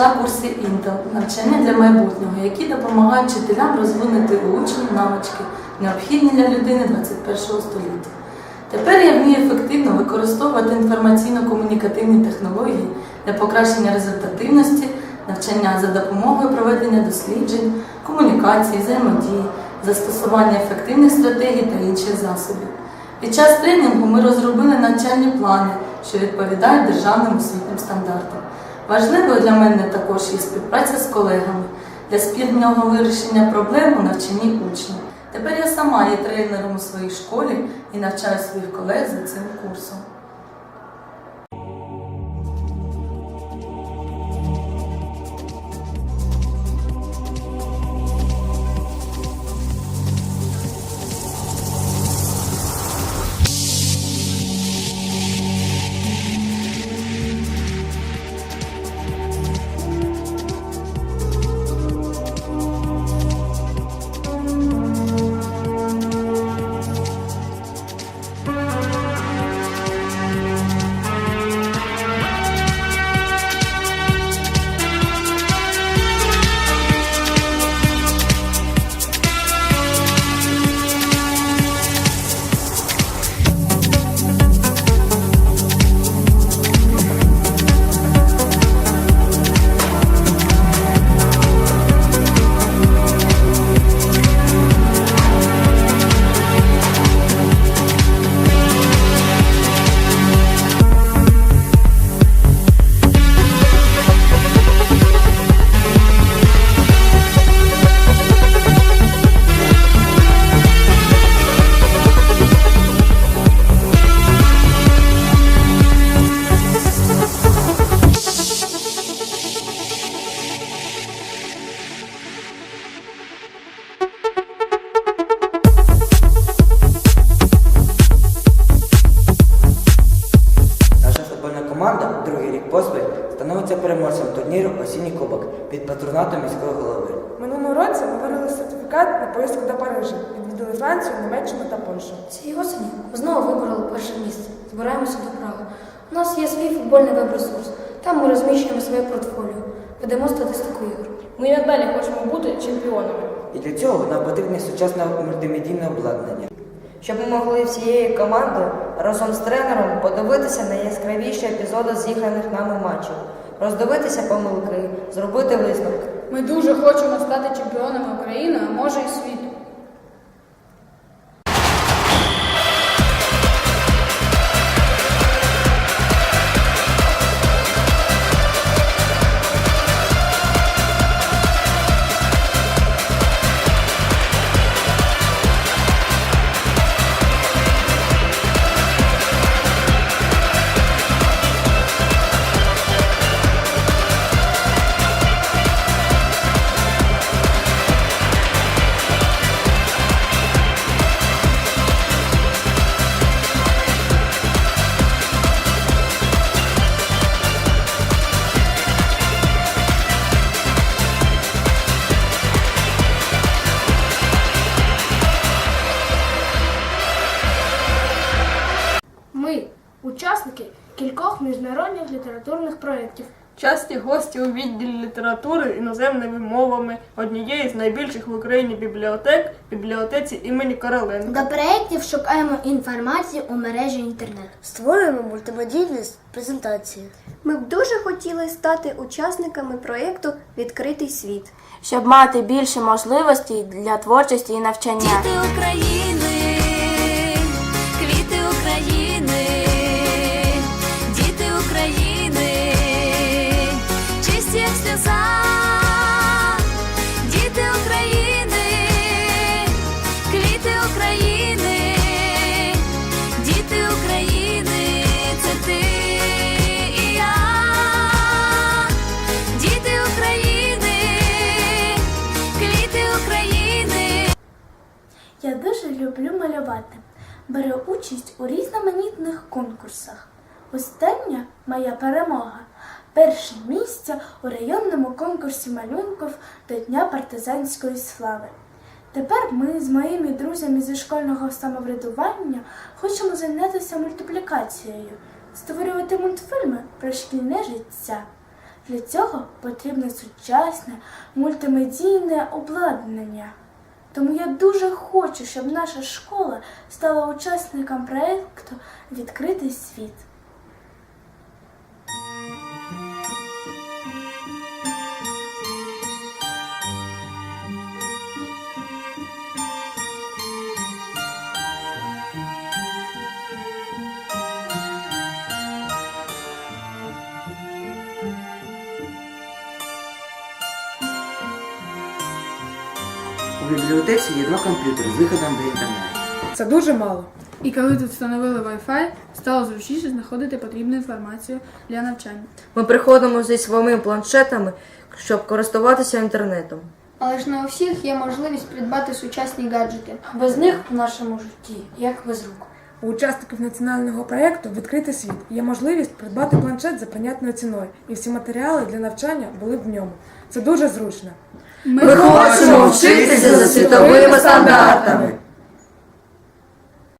Пройшла курси Intel навчання для майбутнього, які допомагають вчителям розвинути у учнів навички, необхідні для людини 21 століття. Тепер я вмію ефективно використовувати інформаційно-комунікативні технології для покращення результативності навчання за допомогою проведення досліджень, комунікації, взаємодії, застосування ефективних стратегій та інших засобів. Під час тренінгу ми розробили навчальні плани, що відповідають державним освітнім стандартам. Важливою для мене також є співпраця з колегами для спільного вирішення проблем у навчанні учнів. Тепер я сама є тренером у своїй школі і навчаю своїх колег за цим курсом. Турніру кубок під патронатом міського голови. Минулого році ми виграли сертифікат на поїздку до Парижа. Відвідали Францію, Німеччину та Польщу. Цієї осені ми знову вибороли перше місце. Збираємося до Праги. У нас є свій футбольний веб-ресурс. Там ми розміщуємо своє портфоліо, ведемо статистику ігор. Ми і надалі хочемо бути чемпіонами. І для цього нам потрібне сучасне мультимедійне обладнання. щоб ми могли всією командою разом з тренером подивитися на яскравіші епізоди зіграних нами матчів, роздивитися помилки, зробити висновки. Ми дуже хочемо стати чемпіонами України, а може і світу. Міжнародних літературних проєктів. Часті гості у відділі літератури іноземними мовами однієї з найбільших в Україні бібліотек бібліотеці імені Короленка. До проєктів шукаємо інформацію у мережі інтернет. Створюємо мультимедійні презентації. Ми б дуже хотіли стати учасниками проєкту Відкритий світ. щоб мати більше можливостей для творчості і навчання. Діти України, люблю малювати. Беру участь у різноманітних конкурсах. Остання моя перемога перше місце у районному конкурсі малюнків до Дня партизанської слави. Тепер ми з моїми друзями зі школьного самоврядування хочемо зайнятися мультиплікацією, створювати мультфільми про шкільне життя. Для цього потрібне сучасне мультимедійне обладнання. Тому я дуже хочу, щоб наша школа стала учасником проєкту Відкритий світ. У бібліотеці є два комп'ютери з виходом в інтернет. Це дуже мало. І коли тут встановили Wi-Fi, стало зручніше знаходити потрібну інформацію для навчання. Ми приходимо зі своїми планшетами, щоб користуватися інтернетом. Але ж не у всіх є можливість придбати сучасні гаджети. Без них в нашому житті як без рук. У учасників національного проєкту Відкритий світ є можливість придбати планшет за прийнятною ціною, і всі матеріали для навчання були в ньому. Це дуже зручно. Ми хочемо вчитися за світовими стандартами.